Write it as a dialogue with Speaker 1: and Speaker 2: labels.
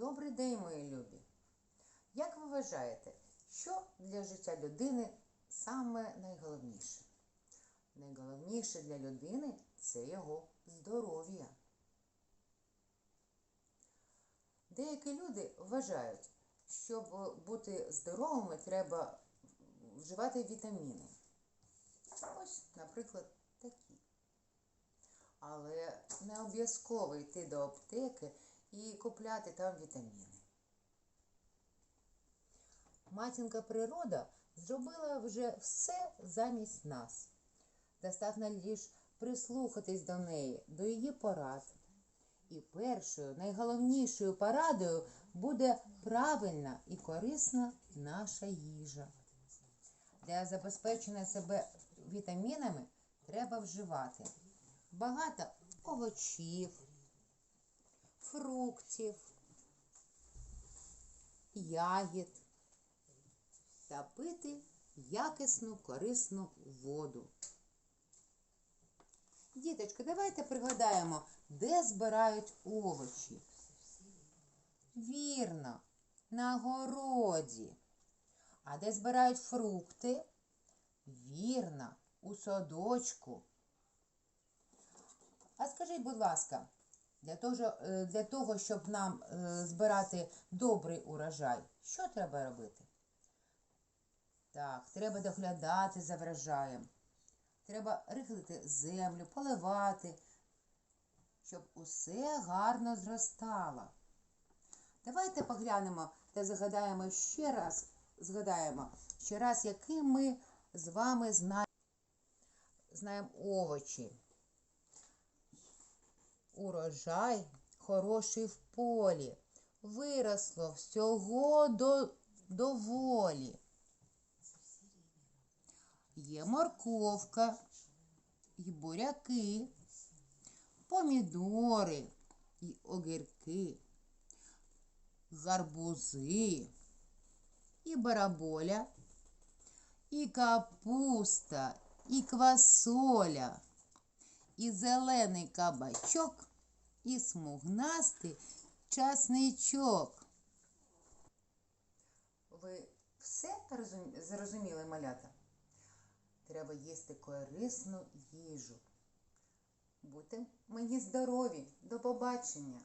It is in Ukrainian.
Speaker 1: Добрий день, мої любі! Як ви вважаєте, що для життя людини саме найголовніше? Найголовніше для людини це його здоров'я. Деякі люди вважають, щоб бути здоровими, треба вживати вітаміни. Ось, наприклад, такі. Але не обов'язково йти до аптеки і купляти там вітаміни. Матінка природа зробила вже все замість нас. Достатньо лише прислухатись до неї, до її порад. І першою, найголовнішою порадою буде правильна і корисна наша їжа. Для забезпечення себе вітамінами треба вживати багато овочів, фруктів, ягід та пити якісну корисну воду. Діточки, давайте пригадаємо, де збирають овочі. Вірно, на городі. А де збирають фрукти? Вірно, у садочку. А скажіть, будь ласка, для того, е, для того щоб нам е, збирати добрий урожай, що треба робити? Так, треба доглядати за врожаєм. Треба рихлити землю, поливати, щоб усе гарно зростало. Давайте поглянемо та згадаємо ще раз, згадаємо ще раз, які ми з вами знаємо, знаємо овочі. Урожай хороший в полі, виросло всього до, доволі. Є морковка, і буряки, помідори, і огірки, гарбузи, і бараболя, і капуста, і квасоля, і зелений кабачок, і смугнастий часничок. Ви все зрозуміли, малята? Треба їсти корисну їжу. Будьте мені здорові. До побачення!